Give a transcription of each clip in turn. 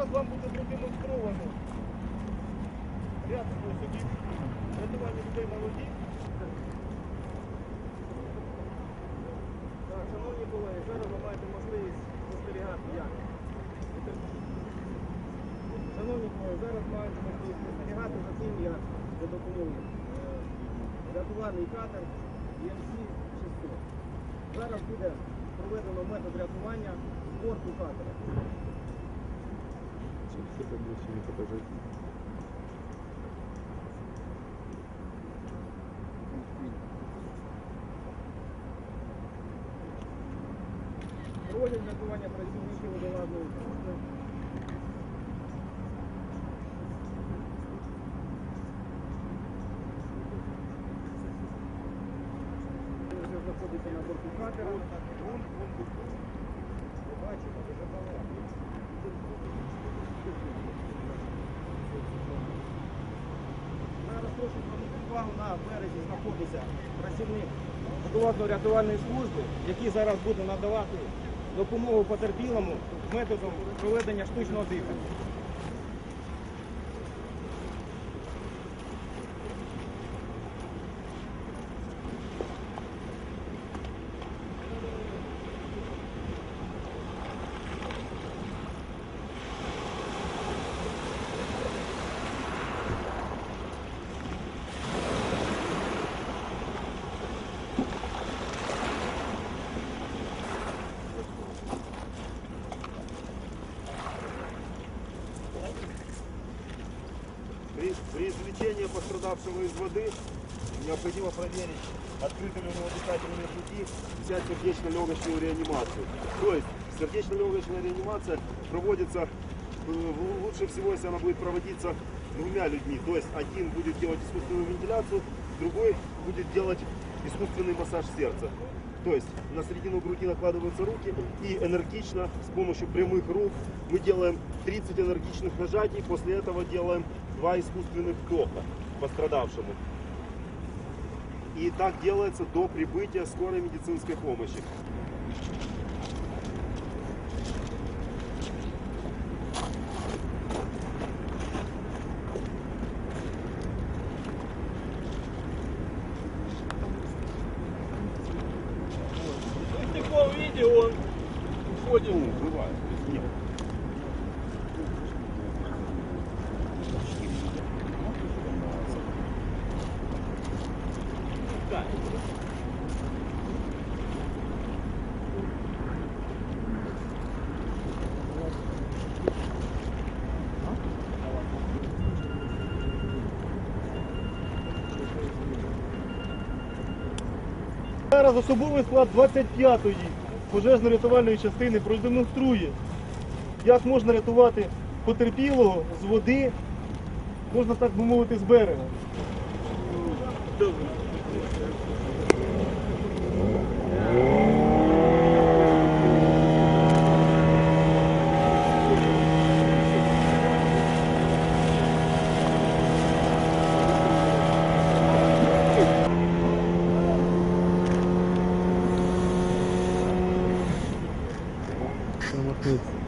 зараз вам буде продемонстровано ряд способів рятування людей на воді. Так, шановні колеги, зараз ви маєте можливість спостерігати як. Шановні колеги, зараз маєте можливість спостерігати за тим, як за допомогою е, рятувальний катер EMC 600. Зараз буде проведено метод рятування з борту катера. Что поближе не покажи. Проводять рятування працівників водолазної служби. Знаходиться на борту катера. Ви бачите, далеко. Зараз прошу звернути увагу на березі знаходиться працівник водолазно-рятувальної служби, який зараз буде надавати допомогу потерпілому методом проведення штучного дихання. При извлечении пострадавшего из воды необходимо проверить, открыты ли у него дыхательные пути, взять сердечно-легочную реанимацию. То есть сердечно-легочная реанимация проводится, э, лучше всего, если она будет проводиться двумя людьми. То есть один будет делать искусственную вентиляцию, другой будет делать искусственный массаж сердца. То есть на середину груди накладываются руки и энергично с помощью прямых рук мы делаем 30 энергичных нажатий, после этого делаем два искусственных вдоха пострадавшему. И так делается до прибытия скорой медицинской помощи. То есть в виде он уходит. Ну, бывает. Нет. Зараз особовий склад 25-ї пожежно-рятувальної частини продемонструє, як можна рятувати потерпілого з води, можна так би мовити, з берега. Good.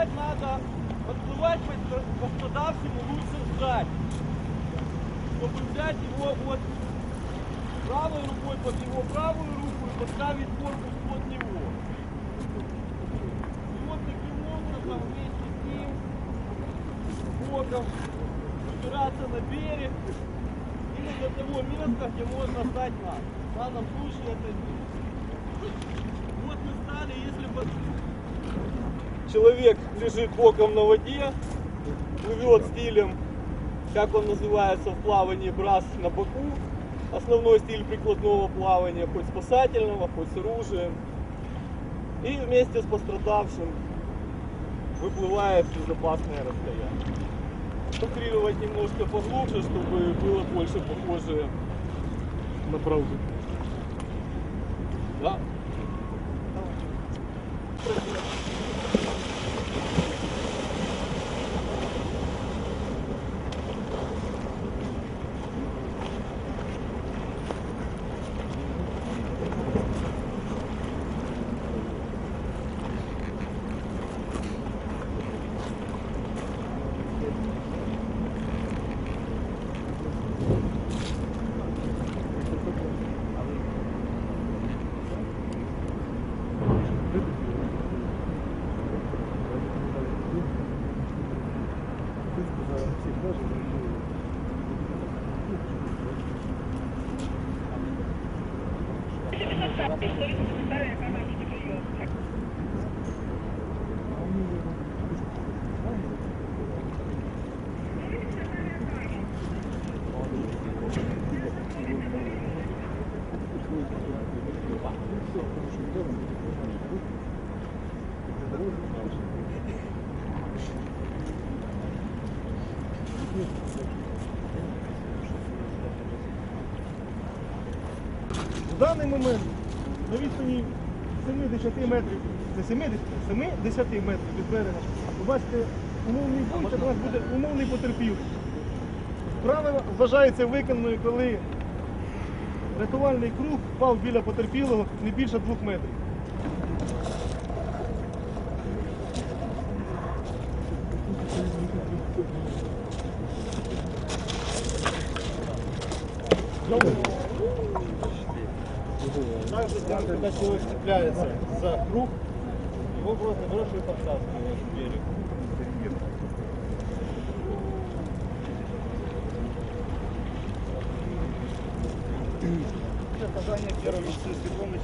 Подплывать надо, подплывать под- пострадавшему лучше сзади. Чтобы взять его вот правой рукой под его правую руку и поставить корпус под него. И вот таким образом вместе с ним боком убираться на берег или до того места, где можно стать нам. В данном случае это здесь. Вот мы стали далее, если бы человек лежит боком на воде, плывет стилем, как он называется в плавании, брас на боку, основной стиль прикладного плавания, хоть спасательного, хоть с оружием, и вместе с пострадавшим выплывает в безопасное расстояние. Концентрировать немножко поглубже, чтобы было больше похоже на правду. Да? В даний момент на відстані 70 метрів, не 70, 70 метрів від берега, ви бачите умовний бункер, у нас буде умовний потерпілий. Справа вважається виконаною, коли рятувальний круг впав біля потерпілого не більше двох метрів. Также там, когда человек цепляется за круг, его просто брошивают подтаскивают в берег. Оказание первой медицинской помощи.